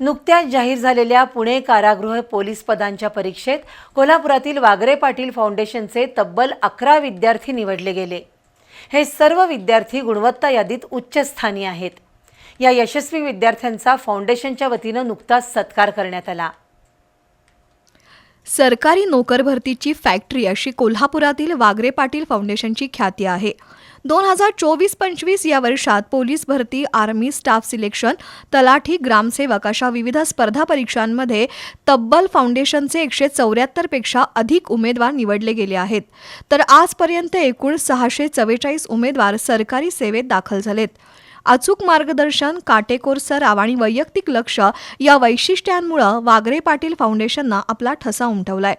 नुकत्याच जाहीर झालेल्या पुणे कारागृह पोलीस पदांच्या परीक्षेत कोल्हापुरातील वागरे पाटील फाउंडेशनचे तब्बल अकरा विद्यार्थी निवडले गेले. हे सर्व विद्यार्थी गुणवत्ता यादीत उच्च स्थानी आहेत. या यशस्वी विद्यार्थ्यांचा फाउंडेशनच्या वतीनं नुकताच सत्कार करण्यात आला. सरकारी नोकर भरतीची फॅक्टरी अशी कोल्हापुरातील वागरे पाटील फाउंडेशनची ख्याती आहे. दोन हजार चोवीस पंचवीस या वर्षात पोलीस भरती आर्मी स्टाफ सिलेक्शन तलाठी ग्रामसेवक अशा विविध स्पर्धा परीक्षांमध्ये तब्बल फाउंडेशनचे एकशे चौऱ्याहत्तरपेक्षा अधिक उमेदवार निवडले गेले आहेत. तर आजपर्यंत एकूण सहाशे चव्वेचाळीस उमेदवार सरकारी सेवेत दाखल झालेत. अचूक मार्गदर्शन काटेकोर सराव आणि वैयक्तिक लक्ष या वैशिष्ट्यांमुळं वागरे पाटील फाउंडेशननं आपला ठसा उमटवलाय.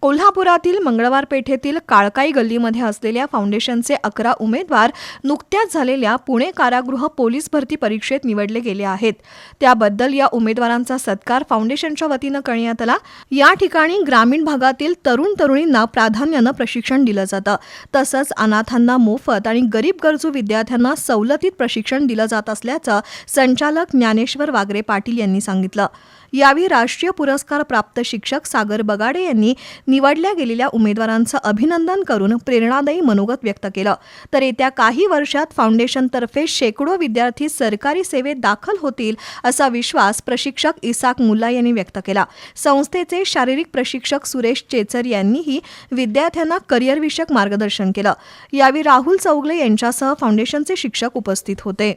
कोल्हापुरातील मंगळवार पेठेतील काळकाई गल्लीमध्ये असलेल्या फाउंडेशनचे अकरा उमेदवार नुकत्याच झालेल्या पुणे कारागृह पोलीस भरती परीक्षेत निवडले गेले आहेत. त्याबद्दल या उमेदवारांचा सत्कार फाउंडेशनच्या वतीनं करण्यात आला. या ठिकाणी ग्रामीण भागातील तरुण तरुणींना प्राधान्यानं प्रशिक्षण दिलं जातं. तसंच अनाथांना मोफत आणि गरीब गरजू विद्यार्थ्यांना सवलतीत प्रशिक्षण दिलं जात असल्याचं संचालक ज्ञानेश्वर वागरे पाटील यांनी सांगितलं. यावेळी राष्ट्रीय पुरस्कार प्राप्त शिक्षक सागर बगाडे यांनी निवडल्या गेलेल्या उमेदवारांचं अभिनंदन करून प्रेरणादायी मनोगत व्यक्त केलं. तर येत्या काही वर्षात फाउंडेशनतर्फे शेकडो विद्यार्थी सरकारी सेवेत दाखल होतील असा विश्वास प्रशिक्षक इसाक मुल्ला यांनी व्यक्त केला. संस्थेचे शारीरिक प्रशिक्षक सुरेश चेचर यांनीही विद्यार्थ्यांना करिअरविषयक मार्गदर्शन केलं. यावेळी राहुल चौगले यांच्यासह फाउंडेशनचे शिक्षक उपस्थित होते.